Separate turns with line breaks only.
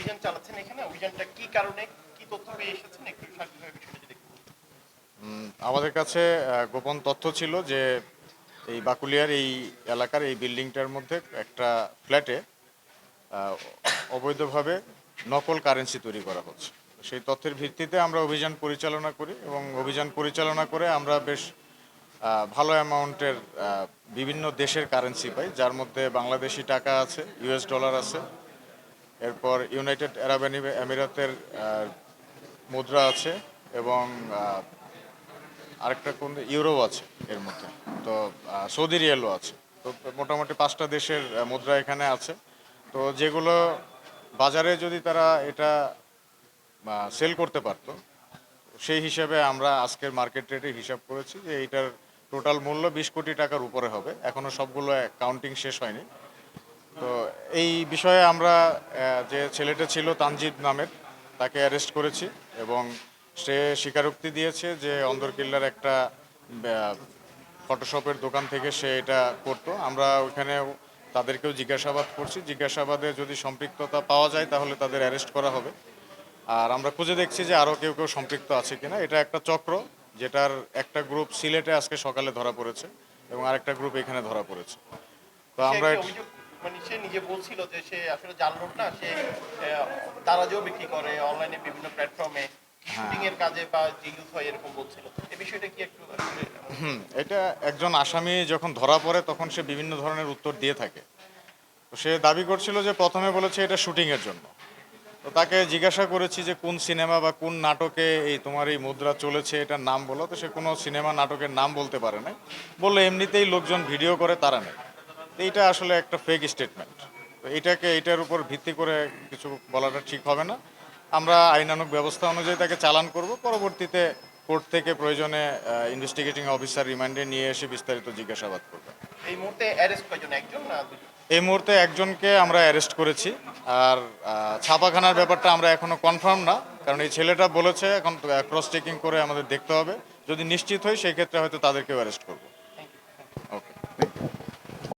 অভিযান চালাচ্ছেন এখানে? অভিযানটা কি কারণে কি তথ্য পেয়ে এসেছেন? একটু সার্বিকভাবে বিষয়টা যদি
আমাদের কাছে গোপন তথ্য ছিল যে এই বাকুলিয়ার এই এলাকার এই বিল্ডিংটার মধ্যে একটা ফ্ল্যাটে অবৈধভাবে নকল কারেন্সি তৈরি করা হচ্ছে। সেই তথ্যের ভিত্তিতে আমরা অভিযান পরিচালনা করি এবং অভিযান পরিচালনা করে আমরা বেশ ভালো অ্যামাউন্টের বিভিন্ন দেশের কারেন্সি পাই, যার মধ্যে বাংলাদেশি টাকা আছে, ইউএস ডলার আছে এরপর ইউনাইটেড আরব এমি- আমিরাতের মুদ্রা আছে এবং আরেকটা কোন ইউরো আছে এর মধ্যে। তো সৌদি রিয়েলও আছে। তো মোটামুটি পাঁচটা দেশের মুদ্রা এখানে আছে। তো যেগুলো বাজারে যদি তারা এটা সেল করতে পারতো, সেই হিসাবে আমরা আজকের মার্কেট রেটে হিসাব করেছি যে এইটার টোটাল মূল্য বিশ কোটি টাকার উপরে হবে। এখনও সবগুলো কাউন্টিং শেষ হয়নি। তো এই বিষয়ে আমরা যে ছেলেটা ছিল তানজিদ নামের তাকে অ্যারেস্ট করেছি এবং সে স্বীকারোক্তি দিয়েছে যে অন্দরকিল্লার একটা ফটোশপের দোকান থেকে সে এটা করতো। আমরা ওখানে তাদেরকেও জিজ্ঞাসাবাদ করছি। জিজ্ঞাসাবাদে যদি সম্পৃক্ততা পাওয়া যায় তাহলে তাদের অ্যারেস্ট করা হবে। আর আমরা খুঁজে দেখছি যে আরও কেউ কেউ সম্পৃক্ত আছে কিনা। এটা একটা চক্র যেটার একটা গ্রুপ সিলেটে আজকে সকালে ধরা পড়েছে এবং আরেকটা গ্রুপ এখানে ধরা পড়েছে। তো আমরা
মানে সে নিজে বলছিল যে সে আসলে জাল নোট না সে তারাজও বিক্রি করে অনলাইনে বিভিন্ন প্ল্যাটফর্মে শুটিং এর কাজে বা যে ইউজ হয় এরকম বলছিল। এই বিষয়টা কি একটু
হুম এটা একজন আসামি যখন ধরা পড়ে তখন সে বিভিন্ন ধরনের উত্তর দিয়ে থাকে। তো সে দাবি করছিল যে প্রথমে বলেছে এটা শুটিংয়ের জন্য। তো তাকে জিজ্ঞাসা করেছি যে কোন সিনেমা বা কোন নাটকে এই তোমার এই মুদ্রা চলেছে এটার নাম বলো। তো সে কোনো সিনেমা নাটকের নাম বলতে পারে না বলল এমনিতেই লোকজন ভিডিও করে তারা নেই তো এইটা আসলে একটা ফেক স্টেটমেন্ট তো এটাকে এটার উপর ভিত্তি করে কিছু বলাটা ঠিক হবে না। আমরা আইনানুগ ব্যবস্থা অনুযায়ী তাকে চালান করব। পরবর্তীতে কোর্ট থেকে প্রয়োজনে ইনভেস্টিগেটিং অফিসার রিমান্ডে নিয়ে এসে বিস্তারিত জিজ্ঞাসাবাদ করবে।
এই মুহূর্তে অ্যারেস্ট কয়জন? একজন না
এই মুহূর্তে একজনকে আমরা অ্যারেস্ট করেছি। আর ছাপাখানার ব্যাপারটা আমরা এখনও কনফার্ম না। কারণ এই ছেলেটা বলেছে এখন ক্রস চেকিং করে আমাদের দেখতে হবে। যদি নিশ্চিত হই সেই ক্ষেত্রে হয়তো তাদেরকেও অ্যারেস্ট করব।